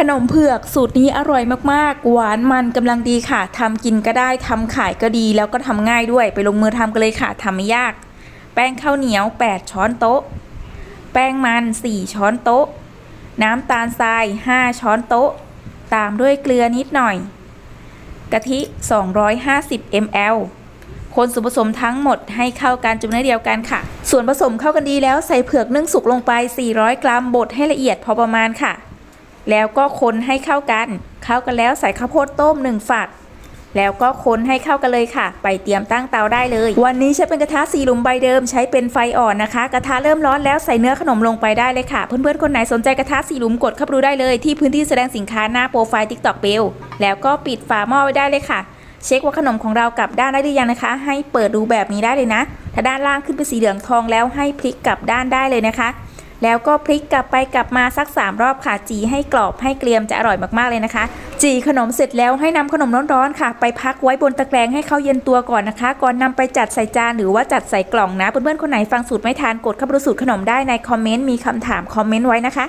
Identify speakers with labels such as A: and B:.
A: ขนมเผือกสูตรนี้อร่อยมากๆ หวานมันกำลังดีค่ะทำกินก็ได้ทำขายก็ดี แล้วก็ทำง่ายด้วยไปลงมือทำกันเลยค่ะทำไม่ยาก แป้งข้าวเหนียว 8 ช้อนโต๊ะ แป้งมัน 4 ช้อนโต๊ะ น้ำตาลทราย 5 ช้อนโต๊ะ ตามด้วยเกลือนิดหน่อย กะทิ 250 ml คนส่วนผสมทั้งหมดให้เข้ากันจุ่มเนื้อเดียวกันค่ะ ส่วนผสมเข้ากันดีแล้วใส่เผือกนึ่งสุกลงไป 400 กรัมบดให้ละเอียดพอประมาณค่ะ แล้วก็คนให้เข้ากัน เข้ากันแล้วใส่ข้าวโพดต้มหนึ่งฝัก แล้วก็คนให้เข้ากันเลยค่ะ ไปเตรียมตั้งเตาได้เลย วันนี้ใช้เป็นกระทะสีหลุมใบเดิม ใช้เป็นไฟอ่อนนะคะ กระทะเริ่มร้อนแล้วใส่เนื้อขนมลงไปได้เลยค่ะ เพื่อนๆคนไหนสนใจกระทะสีหลุมกดเข้าไปดูได้เลย ที่พื้นที่แสดงสินค้าหน้าโปรไฟล์ TikTok เบลแล้วก็ปิดฝาหม้อไว้ได้เลยค่ะ เช็คว่าขนมของเรากลับด้านได้หรือยังนะคะ ให้เปิดดูแบบนี้ได้เลยนะ ถ้าด้านล่างขึ้นเป็นสีเหลืองทองแล้วให้พลิกกลับด้านได้เลยนะคะ แล้วก็พลิกกลับไปกลับมาสัก 3 รอบค่ะ จีให้กรอบให้เกรียมจะอร่อยมากๆเลยนะคะ จีขนมเสร็จแล้วให้นำขนมร้อนๆค่ะ ไปพักไว้บนตะแกรงให้เขาเย็นตัวก่อนนะคะ ก่อนนำไปจัดใส่จานหรือว่าจัดใส่กล่องนะเพื่อนๆคนไหนฟังสูตรไม่ทานกดเข้าไปดูสูตรขนมได้ในคอมเมนต์มีคำถามคอมเมนต์ไว้นะคะ